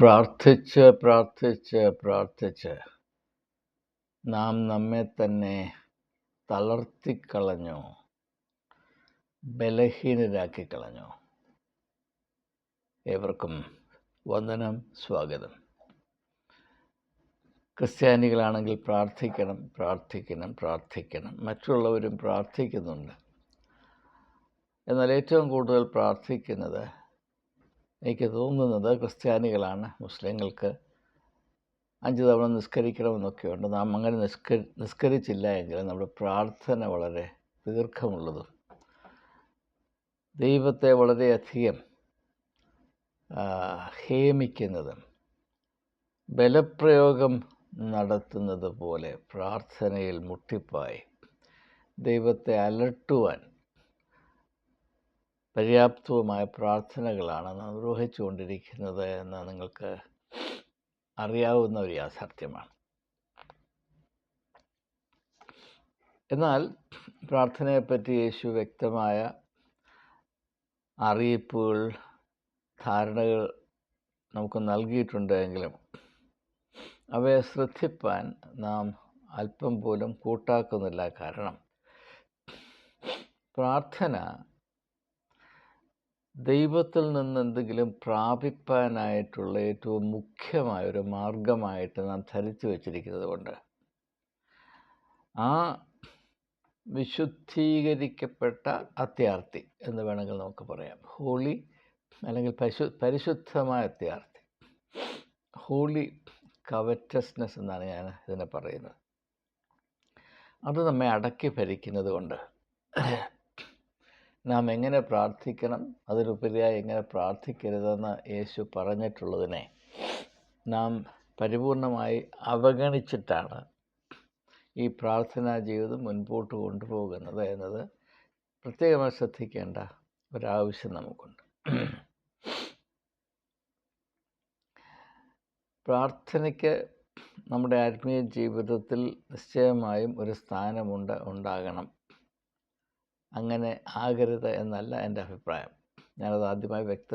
പ്രാർത്ഥിച്ച് പ്രാർത്ഥിച്ച് പ്രാർത്ഥിച്ച് നാം നമ്മെ തന്നെ തളർത്തിക്കളഞ്ഞു ബലഹീനരാക്കി കളഞ്ഞു ഏവർക്കും വന്ദനം സ്വാഗതം. ക്രിസ്ത്യാനികളാണെങ്കിൽ പ്രാർത്ഥിക്കണം പ്രാർത്ഥിക്കണം പ്രാർത്ഥിക്കണം. മറ്റുള്ളവരും പ്രാർത്ഥിക്കുന്നുണ്ട്. എന്നാൽ ഏറ്റവും കൂടുതൽ പ്രാർത്ഥിക്കുന്നത് എനിക്ക് തോന്നുന്നത് ക്രിസ്ത്യാനികളാണ് മുസ്ലിങ്ങൾക്ക് അഞ്ച് തവണ നിസ്കരിക്കണമെന്നൊക്കെയുണ്ട്. നാം അങ്ങനെ നിസ്കരി നിസ്കരിച്ചില്ല എങ്കിൽ നമ്മുടെ പ്രാർത്ഥന വളരെ ദീർഘമുള്ളതും ദൈവത്തെ വളരെയധികം ഹേമിക്കുന്നതും ബലപ്രയോഗം നടത്തുന്നത് പോലെ പ്രാർത്ഥനയിൽ മുട്ടിപ്പായി ദൈവത്തെ അലട്ടുവാൻ പര്യാപ്തവുമായ പ്രാർത്ഥനകളാണ് നിർവഹിച്ചുകൊണ്ടിരിക്കുന്നത് എന്ന് നിങ്ങൾക്ക് അറിയാവുന്ന ഒരു യാഥാർത്ഥ്യമാണ്. എന്നാൽ പ്രാർത്ഥനയെപ്പറ്റി യേശു വ്യക്തമായ അറിയിപ്പുകൾ ധാരണകൾ നമുക്ക് നൽകിയിട്ടുണ്ടെങ്കിലും അവയെ ശ്രദ്ധിപ്പാൻ നാം അല്പം പോലും കൂട്ടാക്കുന്നില്ല. കാരണം പ്രാർത്ഥന ദൈവത്തിൽ നിന്ന് എന്തെങ്കിലും പ്രാപിപ്പാനായിട്ടുള്ള ഏറ്റവും മുഖ്യമായ ഒരു മാർഗമായിട്ട് നാം ധരിച്ചു വച്ചിരിക്കുന്നത് കൊണ്ട് ആ വിശുദ്ധീകരിക്കപ്പെട്ട അത്യാർത്ഥി എന്ന് വേണമെങ്കിൽ നമുക്ക് പറയാം. ഹോളി അല്ലെങ്കിൽ പരിശു പരിശുദ്ധമായ അത്യാർത്ഥി ഹോളി കവറ്റസ്നെസ് എന്നാണ് ഞാൻ ഇതിനെ പറയുന്നത്. അത് നമ്മെ അടക്കി ഭരിക്കുന്നത് കൊണ്ട് നാം എങ്ങനെ പ്രാർത്ഥിക്കണം? അതിലുപരിയായി എങ്ങനെ പ്രാർത്ഥിക്കരുതെന്ന് യേശു പറഞ്ഞിട്ടുള്ളതിനെ നാം പരിപൂർണമായി അവഗണിച്ചിട്ടാണ് ഈ പ്രാർത്ഥനാ ജീവിതം മുൻപോട്ട് കൊണ്ടുപോകുന്നത് എന്നത് പ്രത്യേകമായി ശ്രദ്ധിക്കേണ്ട ഒരാവശ്യം നമുക്കുണ്ട്. പ്രാർത്ഥനയ്ക്ക് നമ്മുടെ ആത്മീയ ജീവിതത്തിൽ നിശ്ചയമായും ഒരു സ്ഥാനമുണ്ട് ഉണ്ടാകണം. അങ്ങനെ ആകരുത് എന്നല്ല എന്റെ അഭിപ്രായം. ഞാനത് ആദ്യമായി വ്യക്ത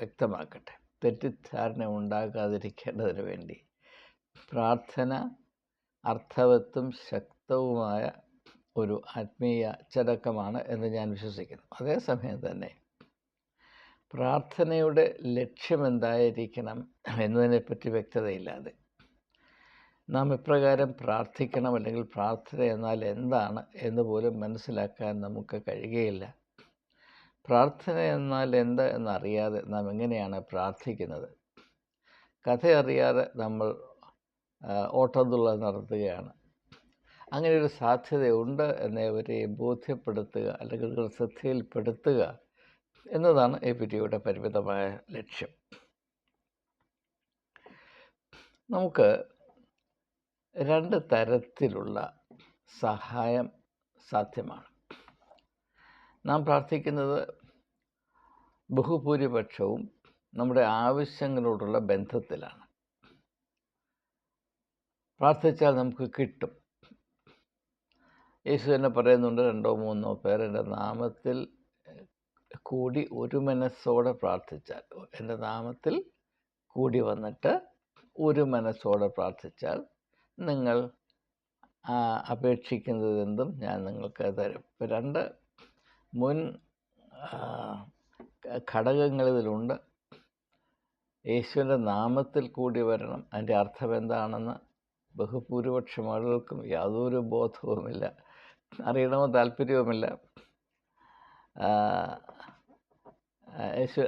വ്യക്തമാക്കട്ടെ. തെറ്റിദ്ധാരണ ഉണ്ടാകാതിരിക്കേണ്ടതിന് വേണ്ടി പ്രാർത്ഥന അർത്ഥവത്തും ശക്തവുമായ ഒരു ആത്മീയ ചടക്കമാണ് എന്ന് ഞാൻ വിശ്വസിക്കുന്നു. അതേസമയം തന്നെ പ്രാർത്ഥനയുടെ ലക്ഷ്യമെന്തായിരിക്കണം എന്നതിനെപ്പറ്റി വ്യക്തതയില്ലാതെ നാം ഇപ്രകാരം പ്രാർത്ഥിക്കണം അല്ലെങ്കിൽ പ്രാർത്ഥന എന്നാൽ എന്താണ് എന്ന് പോലും മനസ്സിലാക്കാൻ നമുക്ക് കഴിയുകയില്ല. പ്രാർത്ഥന എന്നാൽ എന്ത് എന്നറിയാതെ നാം എങ്ങനെയാണ് പ്രാർത്ഥിക്കുന്നത്? കഥ അറിയാതെ നമ്മൾ ഓട്ടതുള്ള നടത്തുകയാണ്. അങ്ങനെ ഒരു സാധ്യതയുണ്ട് എന്നവരെ ബോധ്യപ്പെടുത്തുക അല്ലെങ്കിൽ ശ്രദ്ധയിൽപ്പെടുത്തുക എന്നതാണ് എ പി ടിയുടെ പരിമിതമായ ലക്ഷ്യം. നമുക്ക് രണ്ട് തരത്തിലുള്ള സഹായം സാധ്യമാണ്. നാം പ്രാർത്ഥിക്കുന്നത് ബഹുഭൂരിപക്ഷവും നമ്മുടെ ആവശ്യങ്ങളോടുള്ള ബന്ധത്തിലാണ്. പ്രാർത്ഥിച്ചാൽ നമുക്ക് കിട്ടും. യേശു തന്നെ പറയുന്നുണ്ട് രണ്ടോ മൂന്നോ പേർ എന്റെ നാമത്തിൽ കൂടി ഒരു മനസ്സോടെ പ്രാർത്ഥിച്ചാൽ എന്റെ നാമത്തിൽ കൂടി വന്നിട്ട് ഒരു മനസ്സോടെ പ്രാർത്ഥിച്ചാൽ നിങ്ങൾ അപേക്ഷിക്കുന്നതെന്തും ഞാൻ നിങ്ങൾക്ക് തരും. ഇപ്പം രണ്ട് മുൻ ഘടകങ്ങൾ ഇതിലുണ്ട് യേശുവിന്റെ നാമത്തിൽ കൂടി വരണം. അതിന്റെ അർത്ഥം എന്താണെന്ന് ബഹുഭൂരിപക്ഷം ആളുകൾക്കും യാതൊരു ബോധവുമില്ല. അറിയണമോ? താല്പര്യവുമില്ല. യേശു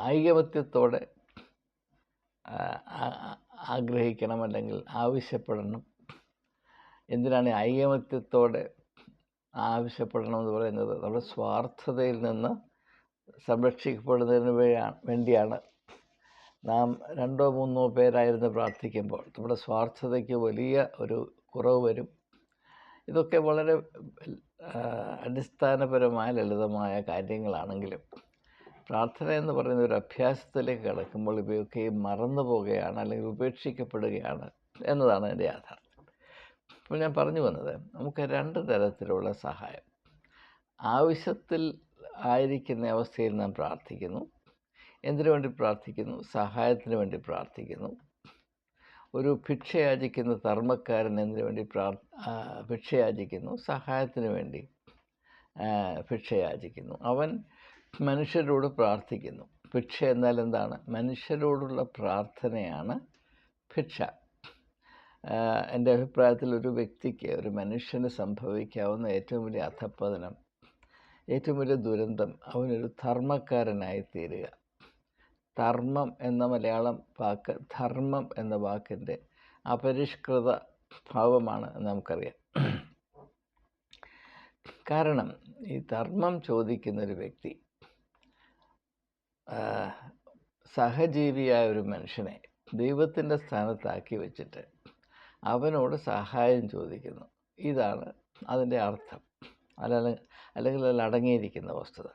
ഐകമത്യത്തോടെ ആഗ്രഹിക്കണം അല്ലെങ്കിൽ ആവശ്യപ്പെടണം. എന്തിനാണ് ഐകമത്യത്തോടെ ആവശ്യപ്പെടണം എന്ന് പറയുന്നത്? നമ്മുടെ സ്വാർത്ഥതയിൽ നിന്ന് സംരക്ഷിക്കപ്പെടുന്നതിന് വേണ്ടിയാണ് നാം രണ്ടോ മൂന്നോ പേരായിരുന്നു പ്രാർത്ഥിക്കുമ്പോൾ. നമ്മുടെ സ്വാർത്ഥതയ്ക്ക് വലിയ ഒരു കുറവ് വരും. ഇതൊക്കെ വളരെ അടിസ്ഥാനപരമായ ലളിതമായ കാര്യങ്ങളാണെങ്കിലും പ്രാർത്ഥന എന്ന് പറയുന്ന ഒരു അഭ്യാസത്തിലേക്ക് കടക്കുമ്പോൾ ഇവയൊക്കെ മറന്നു പോവുകയാണ് അല്ലെങ്കിൽ ഉപേക്ഷിക്കപ്പെടുകയാണ് എന്നതാണ് എന്റെ യാഥാർത്ഥ്യം. അപ്പോൾ ഞാൻ പറഞ്ഞു വന്നത് നമുക്ക് രണ്ട് തരത്തിലുള്ള സഹായം. ആവശ്യത്തിൽ ആയിരിക്കുന്ന അവസ്ഥയിൽ നാം പ്രാർത്ഥിക്കുന്നു. എന്തിനു വേണ്ടി പ്രാർത്ഥിക്കുന്നു? സഹായത്തിന് വേണ്ടി പ്രാർത്ഥിക്കുന്നു. ഒരു ഭിക്ഷയാചിക്കുന്ന ധർമ്മക്കാരൻ എന്തിനു വേണ്ടി പ്രാർ ഭിക്ഷയാചിക്കുന്നു? സഹായത്തിന് വേണ്ടി ഭിക്ഷയാചിക്കുന്നു. അവൻ മനുഷ്യരോട് പ്രാർത്ഥിക്കുന്നു. ഭിക്ഷ എന്നാൽ എന്താണ്? മനുഷ്യരോടുള്ള പ്രാർത്ഥനയാണ് ഭിക്ഷ. എന്റെ അഭിപ്രായത്തിൽ ഒരു വ്യക്തിക്ക് ഒരു മനുഷ്യന് സംഭവിക്കാവുന്ന ഏറ്റവും വലിയ അധപ്പതനം ഏറ്റവും വലിയ ദുരന്തം അവനൊരു ധർമ്മക്കാരനായി തീരുക ധർമ്മം എന്ന മലയാളം വാക്ക് ധർമ്മം എന്ന വാക്കിന്റെ അപരിഷ്കൃത ഭാവമാണ് നമുക്കറിയാം. കാരണം ഈ ധർമ്മം ചോദിക്കുന്ന ഒരു വ്യക്തി സഹജീവിയായ ഒരു മനുഷ്യനെ ദൈവത്തിന്റെ സ്ഥാനത്താക്കി വെച്ചിട്ട് അവനോട് സഹായം ചോദിക്കുന്നു. ഇതാണ് അതിന്റെ അർത്ഥം. അല്ല അല്ലെങ്കിൽ അതിൽ അടങ്ങിയിരിക്കുന്ന വസ്തുത.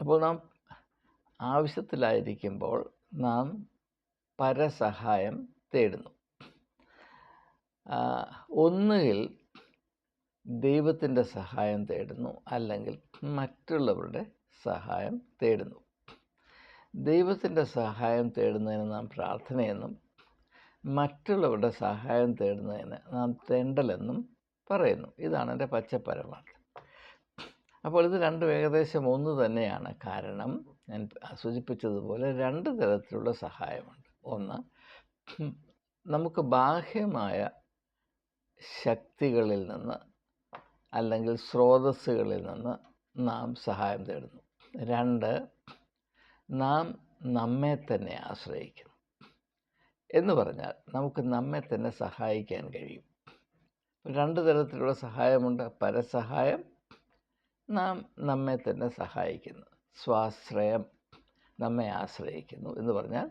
അപ്പോൾ നാം ആവശ്യത്തിലായിരിക്കുമ്പോൾ നാം പരസഹായം തേടുന്നു. ഒന്നുകിൽ ദൈവത്തിന്റെ സഹായം തേടുന്നു അല്ലെങ്കിൽ മറ്റുള്ളവരുടെ സഹായം തേടുന്നു. ദൈവത്തിന്റെ സഹായം തേടുന്നതിന് നാം പ്രാർത്ഥനയെന്നും മറ്റുള്ളവരുടെ സഹായം തേടുന്നതിന് നാം തെണ്ടലെന്നും പറയുന്നു. ഇതാണ് എന്റെ പച്ചപ്പരമാർത്ഥം അപ്പോൾ ഇത് രണ്ടും ഏകദേശം ഒന്ന് തന്നെയാണ്. കാരണം ഞാൻ സൂചിപ്പിച്ചതുപോലെ രണ്ട് തരത്തിലുള്ള സഹായമുണ്ട്. ഒന്ന് നമുക്ക് ബാഹ്യമായ ശക്തികളിൽ നിന്ന് അല്ലെങ്കിൽ സ്രോതസ്സുകളിൽ നിന്ന് നാം സഹായം തേടുന്നു. രണ്ട് നാം നമ്മെ തന്നെ ആശ്രയിക്കുന്നു. എന്ന് പറഞ്ഞാൽ നമുക്ക് നമ്മെ തന്നെ സഹായിക്കാൻ കഴിയും. രണ്ട് തരത്തിലുള്ള സഹായമുണ്ട്. പരസഹായം നാം നമ്മെ തന്നെ സഹായിക്കുന്നു. സ്വാശ്രയം നമ്മെ ആശ്രയിക്കുന്നു. എന്ന് പറഞ്ഞാൽ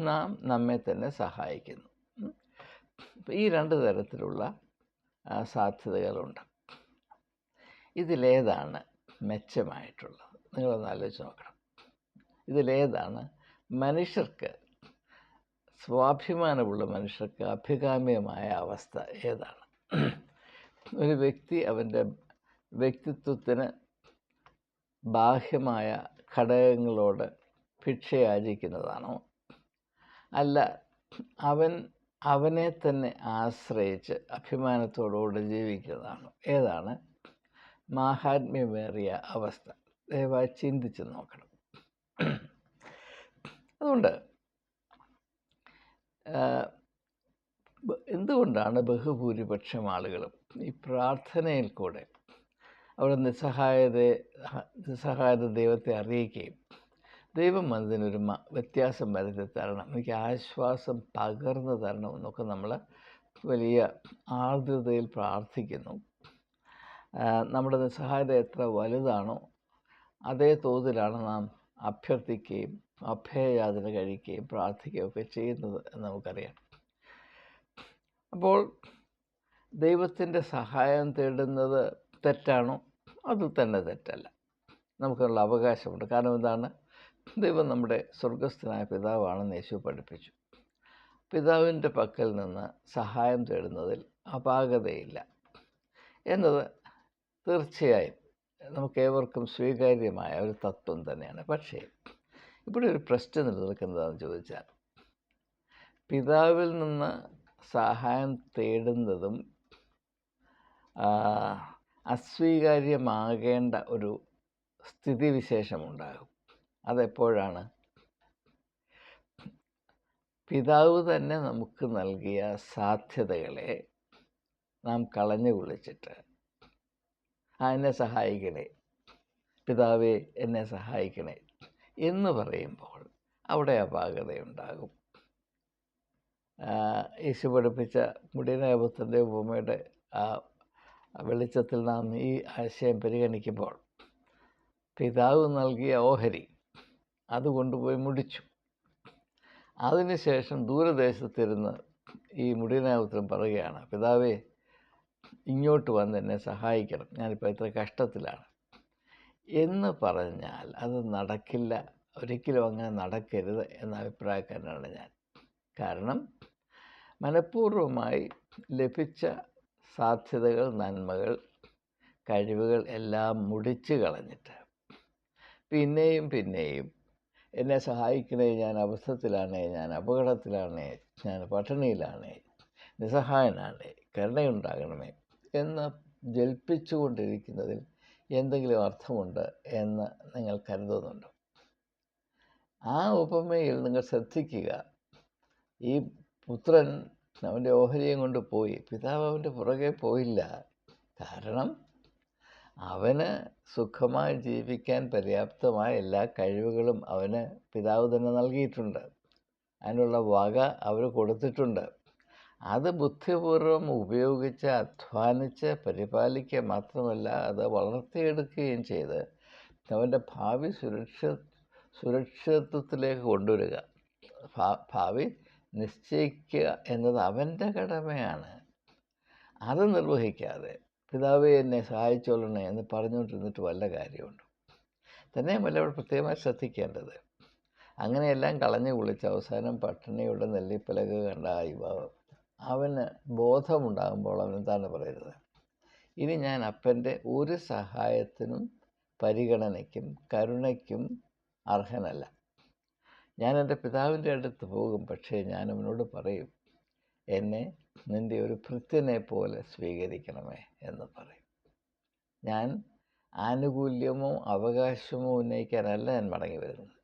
നാം നമ്മെ തന്നെ സഹായിക്കുന്നു. ഈ രണ്ട് തരത്തിലുള്ള സാധ്യതകളുണ്ട്. ഇതിലേതാണ് മെച്ചമായിട്ടുള്ളത്. നിങ്ങളൊന്ന് ആലോചിച്ച് നോക്കണം. ഇതിലേതാണ് മനുഷ്യർക്ക് സ്വാഭിമാനമുള്ള മനുഷ്യർക്ക് അഭികാമ്യമായ അവസ്ഥ ഏതാണ്? ഒരു വ്യക്തി അവന്റെ വ്യക്തിത്വത്തിന് ബാഹ്യമായ ഘടകങ്ങളോട് ഭിക്ഷയാചിക്കുന്നതാണോ? അല്ല അവൻ അവനെ തന്നെ ആശ്രയിച്ച് അഭിമാനത്തോടുകൂടി ജീവിക്കുന്നതാണോ? ഏതാണ്? മാഹാത്മ്യമേറിയ അവസ്ഥ. ദയവായി ചിന്തിച്ച് നോക്കണം. അതുകൊണ്ട് എന്തുകൊണ്ടാണ് ബഹുഭൂരിപക്ഷം ആളുകളും ഈ പ്രാർത്ഥനയിൽ കൂടെ അവിടെ നിസ്സഹായത നിസ്സഹായത ദൈവത്തെ അറിയിക്കുകയും ദൈവം അതിനൊരു വ്യത്യാസം വരുത്തി തരണം എനിക്ക് ആശ്വാസം പകർന്നു തരണം എന്നൊക്കെ നമ്മൾ വലിയ ആർദ്രതയിൽ പ്രാർത്ഥിക്കുന്നു. നമ്മുടെ നിസ്സഹായത എത്ര വലുതാണോ അതേ തോതിലാണ് നാം അഭ്യർത്ഥിക്കുകയും അഭയയാതന കഴിക്കുകയും പ്രാർത്ഥിക്കുകയും ഒക്കെ ചെയ്യുന്നത് എന്ന് നമുക്കറിയാം. അപ്പോൾ ദൈവത്തിന്റെ സഹായം തേടുന്നത് തെറ്റാണോ? അത് തന്നെ തെറ്റല്ല. നമുക്കുള്ള അവകാശമുണ്ട്. കാരണം എന്താണ്? ദൈവം നമ്മുടെ സ്വർഗസ്ഥനായ പിതാവാണെന്ന് യേശു പഠിപ്പിച്ചു. പിതാവിന്റെ പക്കൽ നിന്ന് സഹായം തേടുന്നതിൽ അപാകതയില്ല. എന്നത് തീർച്ചയായും നമുക്ക് ഏവർക്കും സ്വീകാര്യമായ ഒരു തത്വം തന്നെയാണ്. പക്ഷേ ഇവിടെ ഒരു പ്രശ്നം നിലനിൽക്കുന്നതാണെന്ന് ചോദിച്ചാൽ പിതാവിൽ നിന്ന് സഹായം തേടുന്നതും അസ്വീകാര്യമാകേണ്ട ഒരു സ്ഥിതിവിശേഷമുണ്ടാകും. അതെപ്പോഴാണ്? പിതാവ് തന്നെ നമുക്ക് നൽകിയ സാധ്യതകളെ നാം കളഞ്ഞു കുളിച്ചിട്ട് ആ എന്നെ സഹായിക്കണേ. പിതാവേ എന്നെ സഹായിക്കണേ എന്ന് പറയുമ്പോൾ അവിടെ അപാകതയുണ്ടാകും. യേശു പഠിപ്പിച്ച മുടിനേപത്തിന്റെ ഉപമയുടെ ആ വെളിച്ചത്തിൽ നാം ഈ ആശയം പരിഗണിക്കുമ്പോൾ പിതാവ് നൽകിയ ഓഹരി അത് കൊണ്ടുപോയി മുടിച്ചു അതിനുശേഷം ദൂരദേശത്തിരുന്ന് ഈ മുടിനേപത്രം പറയുകയാണ് പിതാവേ ഇങ്ങോട്ട് വന്ന് എന്നെ സഹായിക്കണം. ഞാനിപ്പോൾ ഇത്ര കഷ്ടത്തിലാണ്. എന്ന് പറഞ്ഞാൽ അത് നടക്കില്ല. ഒരിക്കലും അങ്ങനെ നടക്കരുത് എന്ന അഭിപ്രായക്കാരനാണ് ഞാൻ. കാരണം മനഃപൂർവമായി ലഭിച്ച സാധ്യതകൾ നന്മകൾ കഴിവുകൾ എല്ലാം മുടിച്ചു കളഞ്ഞിട്ട് പിന്നെയും പിന്നെയും എന്നെ സഹായിക്കണേ ഞാൻ അബദ്ധത്തിലാണേ ഞാൻ അപകടത്തിലാണേ ഞാൻ പട്ടിണിയിലാണേ നിസ്സഹായനാണേ കരുണയുണ്ടാകണമേ എന്ന് ജൽപ്പിച്ചുകൊണ്ടിരിക്കുന്നതിൽ എന്തെങ്കിലും അർത്ഥമുണ്ട് എന്ന് നിങ്ങൾ കരുതുന്നുണ്ടോ? ആ ഉപമയിൽ നിങ്ങൾ ശ്രദ്ധിക്കുക. ഈ പുത്രൻ അവന്റെ ഓഹരിയും കൊണ്ട് പോയി. പിതാവ് അവന്റെ പുറകെ പോയില്ല. കാരണം അവന് സുഖമായി ജീവിക്കാൻ പര്യാപ്തമായ എല്ലാ കഴിവുകളും അവന് പിതാവ് തന്നെ നൽകിയിട്ടുണ്ട്. അതിനുള്ള വക അവർ കൊടുത്തിട്ടുണ്ട്. അത് ബുദ്ധിപൂർവം ഉപയോഗിച്ച് അധ്വാനിച്ച് പരിപാലിക്കുക മാത്രമല്ല അത് വളർത്തിയെടുക്കുകയും ചെയ്ത് അവന്റെ ഭാവി സുരക്ഷ സുരക്ഷിതത്വത്തിലേക്ക് കൊണ്ടുവരിക. ഭാവി നിശ്ചയിക്കുക എന്നത് അവന്റെ കടമയാണ്. അത് നിർവഹിക്കാതെ പിതാവെ എന്നെ സഹായിച്ചോളണേ എന്ന് പറഞ്ഞുകൊണ്ടിരുന്നിട്ട് വല്ല കാര്യമുണ്ട്? തന്നെയുമല്ല അവിടെ പ്രത്യേകമായി ശ്രദ്ധിക്കേണ്ടത്. അങ്ങനെയെല്ലാം കളഞ്ഞു കുളിച്ച് അവസാനം പട്ടിണിയുടെ നെല്ലിപ്പലക കണ്ട യുവാവ് അവന് ബോധമുണ്ടാകുമ്പോൾ അവൻ എന്താണ് പറയുന്നത്? ഇനി ഞാൻ അപ്പന്റെ ഒരു സഹായത്തിനും പരിഗണനയ്ക്കും കരുണയ്ക്കും അർഹനല്ല. ഞാൻ എന്റെ പിതാവിന്റെ അടുത്ത് പോകും പക്ഷേ ഞാൻ അവനോട് പറയും എന്നെ നിന്റെ ഒരു ഭൃത്യനെ പോലെ സ്വീകരിക്കണമേ എന്ന് പറയും. ഞാൻ ആനുകൂല്യമോ അവകാശമോ ഉന്നയിക്കാനല്ല ഞാൻ മടങ്ങി വരുന്നത്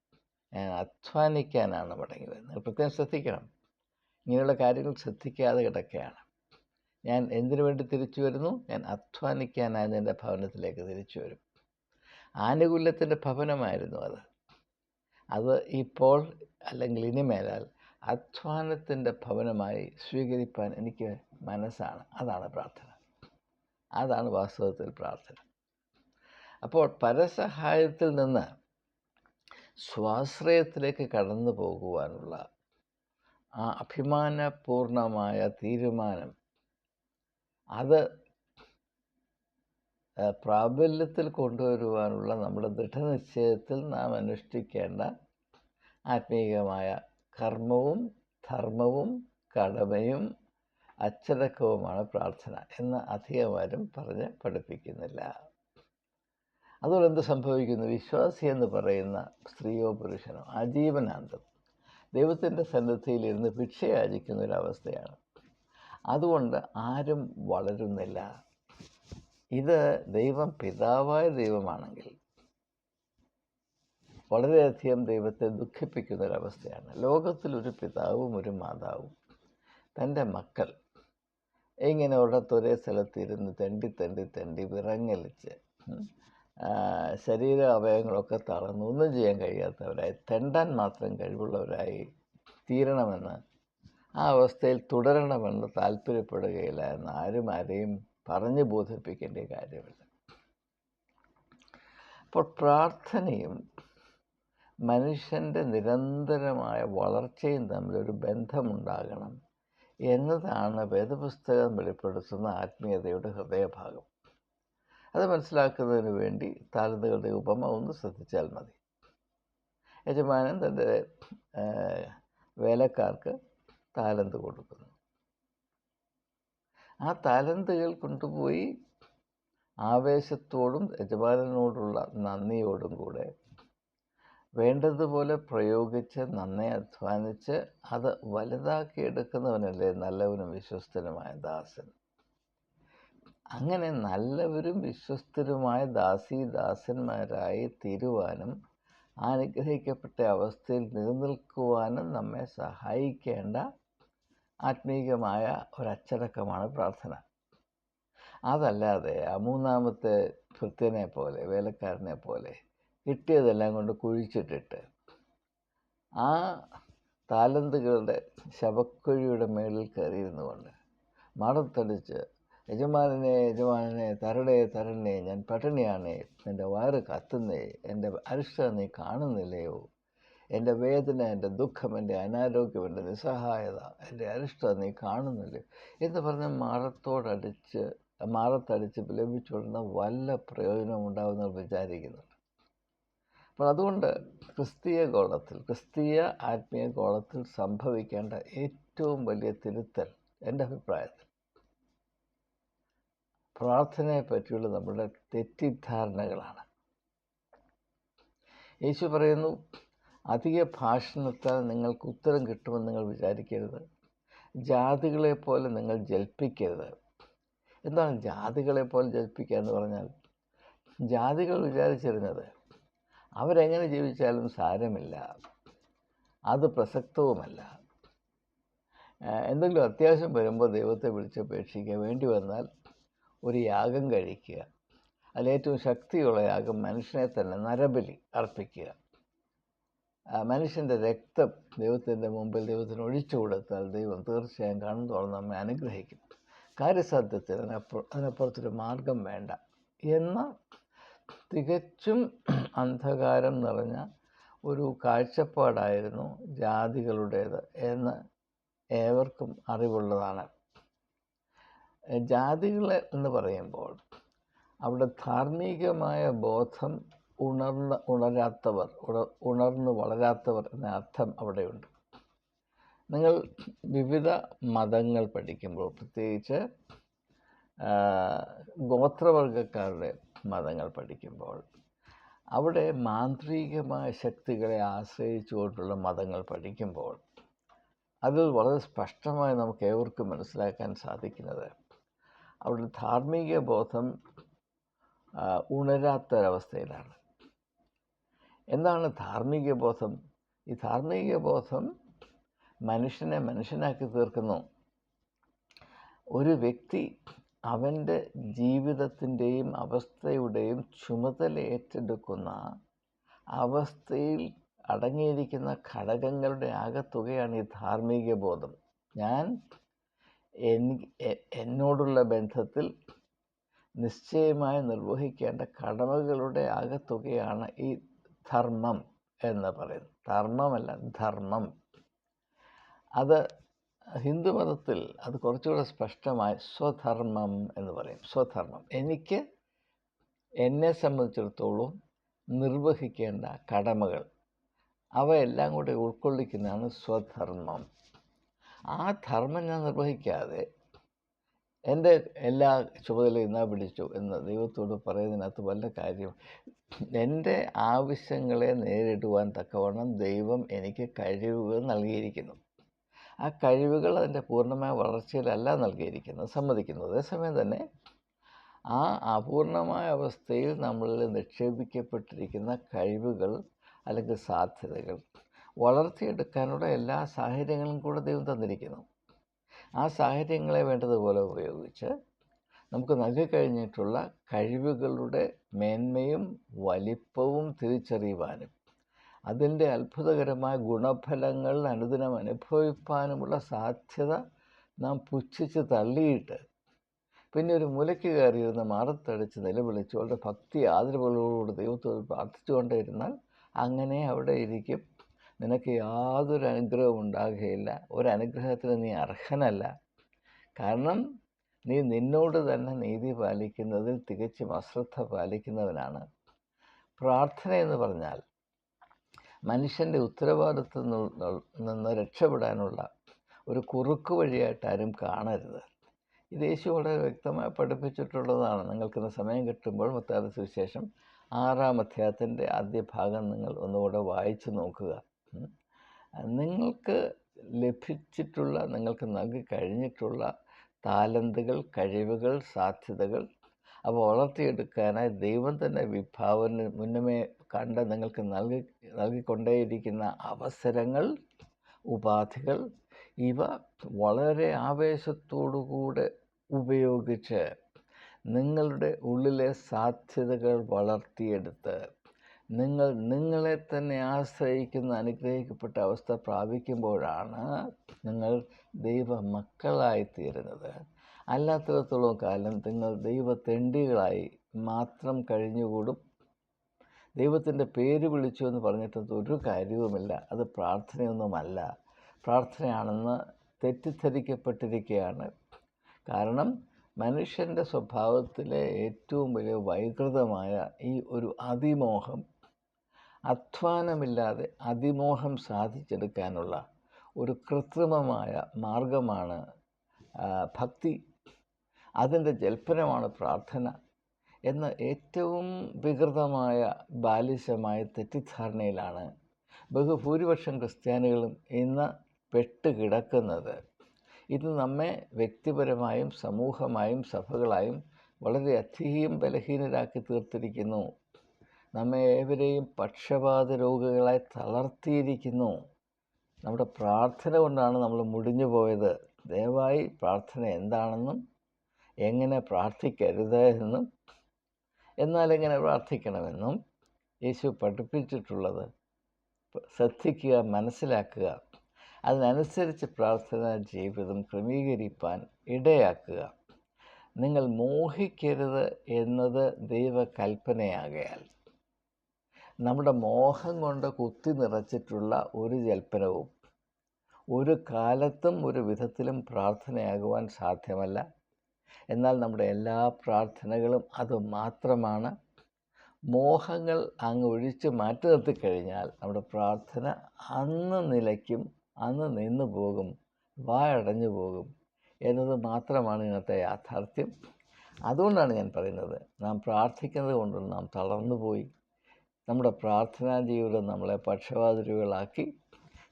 ഞാൻ അധ്വാനിക്കാനാണ് മടങ്ങി വരുന്നത് പ്രത്യേകം ശ്രദ്ധിക്കണം. ഇങ്ങനെയുള്ള കാര്യങ്ങൾ ശ്രദ്ധിക്കാതെ കിടക്കുകയാണ്. ഞാൻ എന്തിനു വേണ്ടി തിരിച്ചു വരുന്നു? ഞാൻ അധ്വാനിക്കാനായി എന്റെ ഭവനത്തിലേക്ക് തിരിച്ചു വരും. ആനുകൂല്യത്തിന്റെ ഭവനമായിരുന്നു അത്. അത് ഇപ്പോൾ അല്ലെങ്കിൽ ഇനിമേലാൽ അധ്വാനത്തിന്റെ ഭവനമായി സ്വീകരിപ്പാൻ എനിക്ക് മനസ്സാണ്. അതാണ് പ്രാർത്ഥന. അതാണ് വാസ്തവത്തിൽ പ്രാർത്ഥന. അപ്പോൾ പരസഹായത്തിൽ നിന്ന് സ്വാശ്രയത്തിലേക്ക് കടന്നു പോകുവാനുള്ള ആ അഭിമാനപൂർണമായ തീരുമാനം. അത് പ്രാബല്യത്തിൽ കൊണ്ടുവരുവാനുള്ള നമ്മുടെ ദൃഢനിശ്ചയത്തിൽ നാം അനുഷ്ഠിക്കേണ്ട ആത്മീയമായ കർമ്മവും ധർമ്മവും കടമയും അച്ചടക്കവുമാണ് പ്രാർത്ഥന എന്ന് അധികമാരും പറഞ്ഞ് പഠിപ്പിക്കുന്നില്ല. അതുകൊണ്ട് എന്ത് സംഭവിക്കുന്നു? വിശ്വാസി എന്ന് പറയുന്ന സ്ത്രീയോ പുരുഷനോ ആജീവനാന്തം. ദൈവത്തിന്റെ സന്നിധിയിലിരുന്ന് ഭിക്ഷയാചിക്കുന്ന ഒരവസ്ഥയാണ് അതുകൊണ്ട് ആരും വളരുന്നില്ല. ഇത് ദൈവം പിതാവായ ദൈവമാണെങ്കിൽ വളരെയധികം ദൈവത്തെ ദുഃഖിപ്പിക്കുന്ന ഒരവസ്ഥയാണ് ലോകത്തിലൊരു പിതാവും ഒരു മാതാവും. തന്റെ മക്കൾ ഇങ്ങനെ ഒരിടത്തൊരേ സ്ഥലത്തിരുന്ന് തെണ്ടി തെണ്ടി തെണ്ടി വിറങ്ങലിച്ച് ശരീര അവയവങ്ങളൊക്കെ തളർന്ന് ഒന്നും ചെയ്യാൻ കഴിയാത്തവരായി തെണ്ടാൻ മാത്രം കഴിവുള്ളവരായി തീരണമെന്ന് ആ അവസ്ഥയിൽ തുടരണമെന്ന് താല്പര്യപ്പെടുകയില്ല എന്ന് ആരും ആരെയും പറഞ്ഞു ബോധിപ്പിക്കേണ്ട കാര്യമില്ല. അപ്പോൾ പ്രാർത്ഥനയും മനുഷ്യന്റെ നിരന്തരമായ വളർച്ചയും തമ്മിലൊരു ബന്ധമുണ്ടാകണം എന്നതാണ് വേദപുസ്തകം വെളിപ്പെടുത്തുന്ന ആത്മീയതയുടെ ഹൃദയഭാഗം. അത് മനസ്സിലാക്കുന്നതിന് വേണ്ടി താലന്തുകളുടെ ഉപമ ഒന്ന് ശ്രദ്ധിച്ചാൽ മതി. യജമാനൻ തന്റെ വേലക്കാർക്ക് താലന്ത് കൊടുക്കുന്നു. ആ താലന്തുകൾ കൊണ്ടുപോയി ആവേശത്തോടും യജമാനോടുള്ള നന്ദിയോടും കൂടെ വേണ്ടതുപോലെ പ്രയോഗിച്ച് നന്നായി അധ്വാനിച്ച് അത് വലുതാക്കി എടുക്കുന്നവനല്ലേ നല്ലവനും വിശ്വസ്തനുമായ ദാസൻ. അങ്ങനെ നല്ലവരും വിശ്വസ്തരുമായ ദാസീദാസന്മാരായി തീരുവാനും അനുഗ്രഹിക്കപ്പെട്ട അവസ്ഥയിൽ നിലനിൽക്കുവാനും നമ്മെ സഹായിക്കേണ്ട ആത്മീകമായ ഒരച്ചടക്കമാണ് പ്രാർത്ഥന. അതല്ലാതെ ആ മൂന്നാമത്തെ ഭൃത്യനെ പോലെ വേലക്കാരനെ പോലെ കിട്ടിയതെല്ലാം കൊണ്ട് കുഴിച്ചിട്ടിട്ട് ആ താലന്തുകളുടെ ശവക്കുഴിയുടെ മേളിൽ കയറിയിരുന്നു കൊണ്ട് മറത്തടിച്ച് യജമാനനെ യജമാനനെ തരണേ തരണേ ഞാൻ പട്ടിണിയാണ്. എന്റെ വയറ് കത്തുന്നേ എന്റെ അരിഷ്ട നീ കാണുന്നില്ലയോ? എന്റെ വേദന എന്റെ ദുഃഖം എന്റെ അനാരോഗ്യം എന്റെ നിസ്സഹായത എന്റെ അരിഷ്ട നീ കാണുന്നില്ലയോ? എന്ന് പറഞ്ഞ് മാറത്തോടടിച്ച് മാറത്തടിച്ച് ലഭിച്ചുകൊള്ളുന്ന വല്ല പ്രയോജനം ഉണ്ടാകുമെന്ന് വിചാരിക്കുന്നുണ്ട്. അപ്പോൾ അതുകൊണ്ട് ക്രിസ്തീയ ഗോളത്തിൽ ക്രിസ്തീയ ആത്മീയ ഗോളത്തിൽ സംഭവിക്കേണ്ട ഏറ്റവും വലിയ തിരുത്തൽ എന്റെ അഭിപ്രായത്തിൽ പ്രാർത്ഥനയെ പറ്റിയുള്ള നമ്മുടെ തെറ്റിദ്ധാരണകളാണ്. യേശു പറയുന്നു അധിക ഭാഷണത്താൽ നിങ്ങൾക്ക് ഉത്തരം കിട്ടുമെന്ന് നിങ്ങൾ വിചാരിക്കരുത്. ജാതികളെ പോലെ നിങ്ങൾ ജൽപ്പിക്കരുത്. എന്താണ് ജാതികളെ പോലെ ജൽപ്പിക്കുക എന്ന് പറഞ്ഞാൽ? ജാതികൾ വിചാരിച്ചിരുന്നത് അവരെങ്ങനെ ജീവിച്ചാലും സാരമില്ല. അത് പ്രസക്തവുമല്ല. എന്തെങ്കിലും അത്യാവശ്യം വരുമ്പോൾ ദൈവത്തെ വിളിച്ചപേക്ഷിക്കുക വേണ്ടി വന്നാൽ ഒരു യാഗം കഴിക്കുക. അതിലേറ്റവും ശക്തിയുള്ള യാഗം മനുഷ്യനെ തന്നെ നരബലി അർപ്പിക്കുക. മനുഷ്യന്റെ രക്തം ദൈവത്തിന്റെ മുമ്പിൽ ദൈവത്തിന് ഒഴിച്ചു കൊടുത്താൽ ദൈവം തീർച്ചയായും കാണുന്നതോളം നമ്മെ അനുഗ്രഹിക്കും. കാര്യസാധ്യത്തിന് അതിനപ്പുറം അതിനപ്പുറത്തൊരു മാർഗം വേണ്ട. എന്ന തികച്ചും അന്ധകാരം നിറഞ്ഞ ഒരു കാഴ്ചപ്പാടായിരുന്നു ജാതികളുടേത് എന്ന് ഏവർക്കും അറിവുള്ളതാണ്. ജാതികൾ എന്ന് പറയുമ്പോൾ അവിടെ ധാർമ്മികമായ ബോധം ഉണർന്ന ഉണരാത്തവർ ഉണർന്ന് വളരാത്തവർ എന്ന അർത്ഥം അവിടെയുണ്ട്. നിങ്ങൾ വിവിധ മതങ്ങൾ പഠിക്കുമ്പോൾ പ്രത്യേകിച്ച് ഗോത്രവർഗക്കാരുടെ മതങ്ങൾ പഠിക്കുമ്പോൾ അവിടെ മാന്ത്രികമായ ശക്തികളെ ആശ്രയിച്ചുകൊണ്ടുള്ള മതങ്ങൾ പഠിക്കുമ്പോൾ അതിൽ വളരെ സ്പഷ്ടമായി നമുക്ക് ഏവർക്കും മനസ്സിലാക്കാൻ സാധിക്കുന്നത് അവിടെ ധാർമ്മിക ബോധം ഉണരാത്തൊരവസ്ഥയിലാണ്. എന്താണ് ധാർമ്മിക ബോധം? ഈ ധാർമ്മിക ബോധം മനുഷ്യനെ മനുഷ്യനാക്കി തീർക്കുന്നു. ഒരു വ്യക്തി അവന്റെ ജീവിതത്തിന്റെയും അവസ്ഥയുടെയും ചുമതല ഏറ്റെടുക്കുന്ന അവസ്ഥയിൽ അടങ്ങിയിരിക്കുന്ന ഘടകങ്ങളുടെ ആകെത്തുകയാണ് ഈ ധാർമ്മിക ബോധം. ഞാൻ എന്നോടുള്ള ബന്ധത്തിൽ നിശ്ചയമായി നിർവഹിക്കേണ്ട കടമകളുടെ ആകത്തുകയാണ് ഈ ധർമ്മം എന്ന് പറയുന്നത്. ധർമ്മമല്ല ധർമ്മം. അത് ഹിന്ദുമതത്തിൽ അത് കുറച്ചുകൂടെ സ്പഷ്ടമായി സ്വധർമ്മം എന്ന് പറയും. സ്വധർമ്മം. എനിക്ക് എന്നെ സംബന്ധിച്ചിടത്തോളം നിർവഹിക്കേണ്ട കടമകൾ അവയെല്ലാം കൂടെ ഉൾക്കൊള്ളിക്കുന്നതാണ് സ്വധർമ്മം. ആ ധർമ്മം ഞാൻ നിർവഹിക്കാതെ എന്റെ എല്ലാ ചുമതലയും ഇന്നാ പിടിച്ചു എന്ന് ദൈവത്തോട് പറയുന്നതിനകത്ത് വല്ല കാര്യം എന്റെ ആവശ്യങ്ങളെ നേരിടുവാൻ തക്കവണ്ണം ദൈവം എനിക്ക് കഴിവുകൾ നൽകിയിരിക്കുന്നു. ആ കഴിവുകൾ അതിന്റെ പൂർണമായ വളർച്ചയിലല്ല നൽകിയിരിക്കുന്നത് സമ്മതിക്കുന്നത്. അതേസമയം തന്നെ ആ അപൂർണമായ അവസ്ഥയിൽ നമ്മളിൽ നിക്ഷേപിക്കപ്പെട്ടിരിക്കുന്ന കഴിവുകൾ അല്ലെങ്കിൽ സാധ്യതകൾ വളർത്തിയെടുക്കാനുള്ള എല്ലാ സാഹചര്യങ്ങളും കൂടെ ദൈവം തന്നിരിക്കുന്നു. ആ സാഹചര്യങ്ങളെ വേണ്ടതുപോലെ ഉപയോഗിച്ച് നമുക്ക് നൽകിക്കഴിഞ്ഞിട്ടുള്ള കഴിവുകളുടെ മേന്മയും വലിപ്പവും തിരിച്ചറിയുവാനും അതിന്റെ അത്ഭുതകരമായ ഗുണഫലങ്ങൾ അനുദിനം അനുഭവിപ്പാനുമുള്ള സാധ്യത നാം പുച്ഛിച്ച് തള്ളിയിട്ട് പിന്നെ ഒരു മുലയ്ക്ക് കയറിയിരുന്ന് മാറത്തടിച്ച് നിലവിളിച്ച് ഭക്തി ആദരവുകളോട് ദൈവത്തോട് പ്രാർത്ഥിച്ചുകൊണ്ടിരുന്നാൽ അങ്ങനെ അവിടെ ഇരിക്കും. നിനക്ക് യാതൊരു അനുഗ്രഹവും ഉണ്ടാകുകയില്ല. ഒരു അനുഗ്രഹത്തിന് നീ അർഹനല്ല. കാരണം നീ നിന്നോട് തന്നെ നീതി പാലിക്കുന്നതിൽ തികച്ചും അശ്രദ്ധ പാലിക്കുന്നവനാണ്. പ്രാർത്ഥന എന്ന് പറഞ്ഞാൽ മനുഷ്യന്റെ ഉത്തരവാദിത്വം നിന്ന് രക്ഷപ്പെടാനുള്ള ഒരു കുറുക്ക് വഴിയായിട്ട് ആരും കാണരുത്. ഇത് യേശു വളരെ വ്യക്തമായി പഠിപ്പിച്ചിട്ടുള്ളതാണ്. നിങ്ങൾക്കിന്ന് സമയം കിട്ടുമ്പോൾ മത്താದ സുവിശേഷം ആറാം അധ്യായത്തിന്റെ ആദ്യ ഭാഗം നിങ്ങൾ ഒന്നുകൂടെ വായിച്ചു നോക്കുക. നിങ്ങൾക്ക് ലഭിച്ചിട്ടുള്ള നിങ്ങൾക്ക് നൽകി കഴിഞ്ഞിട്ടുള്ള താലന്തുകൾ കഴിവുകൾ സാധ്യതകൾ അവ വളർത്തിയെടുക്കാനായി ദൈവം തന്നെ വിഭാവന മുന്നമേ കണ്ട് നിങ്ങൾക്ക് നൽകി നൽകിക്കൊണ്ടേയിരിക്കുന്ന അവസരങ്ങൾ ഉപാധികൾ ഇവ വളരെ ആവേശത്തോടുകൂടെ ഉപയോഗിച്ച് നിങ്ങളുടെ ഉള്ളിലെ സാധ്യതകൾ വളർത്തിയെടുത്ത് നിങ്ങൾ നിങ്ങളെ തന്നെ ആശ്രയിക്കുന്ന അനുഗ്രഹിക്കപ്പെട്ട അവസ്ഥ പ്രാപിക്കുമ്പോഴാണ് നിങ്ങൾ ദൈവ മക്കളായിത്തീരുന്നത് അല്ലാത്തിടത്തോളം കാലം നിങ്ങൾ ദൈവത്തെണ്ടികളായി മാത്രം കഴിഞ്ഞുകൂടും. ദൈവത്തിന്റെ പേര് വിളിച്ചു എന്ന് പറഞ്ഞിട്ട് ഒരു കാര്യവുമില്ല. അത് പ്രാർത്ഥനയൊന്നുമല്ല. പ്രാർത്ഥനയാണെന്ന് തെറ്റിദ്ധരിക്കപ്പെട്ടിരിക്കുകയാണ്. കാരണം മനുഷ്യന്റെ സ്വഭാവത്തിലെ ഏറ്റവും വലിയ വൈകൃതമായ ഈ ഒരു അതിമോഹം അധ്വാനമില്ലാതെ അതിമോഹം സാധിച്ചെടുക്കാനുള്ള ഒരു കൃത്രിമമായ മാർഗമാണ് ഭക്തി. അതിന്റെ ജൽപ്പനമാണ് പ്രാർത്ഥന എന്ന ഏറ്റവും വികൃതമായ ബാലിശമായ തെറ്റിദ്ധാരണയിലാണ് ബഹുഭൂരിപക്ഷം ക്രിസ്ത്യാനികളും ഇന്ന് പെട്ടുകിടക്കുന്നത്. ഇത് നമ്മെ വ്യക്തിപരമായും സമൂഹമായും സഭകളായും വളരെയധികം ബലഹീനരാക്കി തീർത്തിരിക്കുന്നു. നമ്മെ ഏവരെയും പക്ഷപാത രോഗികളായി തളർത്തിയിരിക്കുന്നു. നമ്മുടെ പ്രാർത്ഥന കൊണ്ടാണ് നമ്മൾ മുടിഞ്ഞു പോയത്. ദയവായി പ്രാർത്ഥന എന്താണെന്നും എങ്ങനെ പ്രാർത്ഥിക്കരുത് എന്നും എന്നാൽ എങ്ങനെ പ്രാർത്ഥിക്കണമെന്നും യേശു പഠിപ്പിച്ചിട്ടുള്ളത് ശ്രദ്ധിക്കുക മനസ്സിലാക്കുക. അതിനനുസരിച്ച് പ്രാർത്ഥനാ ജീവിതം ക്രമീകരിപ്പാൻ ഇടയാക്കുക. നിങ്ങൾ മോഹിക്കരുത് എന്നത് ദൈവകൽപ്പനയാകയാൽ. നമ്മുടെ മോഹം കൊണ്ട് കുത്തി നിറച്ചിട്ടുള്ള ഒരു ജൽപ്പനവും ഒരു കാലത്തും ഒരു വിധത്തിലും പ്രാർത്ഥനയാകുവാൻ സാധ്യമല്ല. എന്നാൽ നമ്മുടെ എല്ലാ പ്രാർത്ഥനകളും അത് മാത്രമാണ്. മോഹങ്ങൾ അങ്ങ് ഒഴിച്ച് മാറ്റി നിർത്തിക്കഴിഞ്ഞാൽ നമ്മുടെ പ്രാർത്ഥന അന്ന് നിലയ്ക്കും അന്ന് നിന്നു പോകും വായടഞ്ഞു പോകും എന്നത് മാത്രമാണ് ഇന്നത്തെ യാഥാർത്ഥ്യം. അതുകൊണ്ടാണ് ഞാൻ പറയുന്നത് നാം പ്രാർത്ഥിക്കുന്നത് കൊണ്ട് നാം തളർന്നു പോയി. നമ്മുടെ പ്രാർത്ഥനാ ജീവിതം നമ്മളെ പക്ഷപാതിരികളാക്കി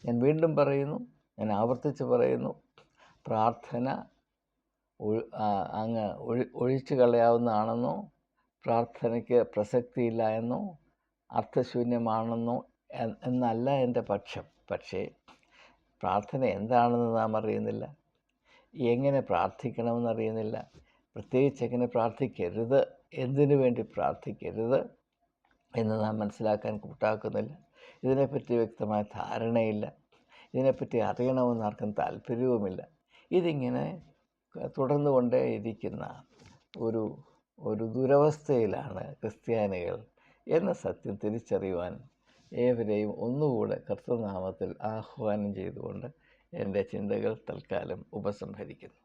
ഞാൻ വീണ്ടും പറയുന്നു ഞാൻ ആവർത്തിച്ച് പറയുന്നു പ്രാർത്ഥന അങ്ങ് ഒഴി ഒഴിച്ചു കളയാവുന്നതാണെന്നോ പ്രാർത്ഥനയ്ക്ക് പ്രസക്തിയില്ല എന്നോ അർത്ഥശൂന്യമാണെന്നോ എന്നല്ല എന്റെ പക്ഷം. പക്ഷേ പ്രാർത്ഥന എന്താണെന്ന് നാം അറിയുന്നില്ല. എങ്ങനെ പ്രാർത്ഥിക്കണമെന്ന് അറിയുന്നില്ല. പ്രത്യേകിച്ച് എങ്ങനെ പ്രാർത്ഥിക്കരുത്. എന്തിനു വേണ്ടി പ്രാർത്ഥിക്കരുത്? എന്ന് നാം മനസ്സിലാക്കാൻ കൂട്ടാക്കുന്നില്ല. ഇതിനെപ്പറ്റി വ്യക്തമായ ധാരണയില്ല. ഇതിനെപ്പറ്റി അറിയണമെന്ന് ആർക്കും താല്പര്യവുമില്ല ഇതിങ്ങനെ തുടർന്നു കൊണ്ടേയിരിക്കുന്ന ഒരു ഒരു ദുരവസ്ഥയിലാണ് ക്രിസ്ത്യാനികൾ എന്ന സത്യം തിരിച്ചറിയുവാൻ ഏവരെയും ഒന്നുകൂടെ കർത്തനാമത്തിൽ ആഹ്വാനം ചെയ്തുകൊണ്ട് എന്റെ ചിന്തകൾ തൽക്കാലം ഉപസംഹരിക്കുന്നു.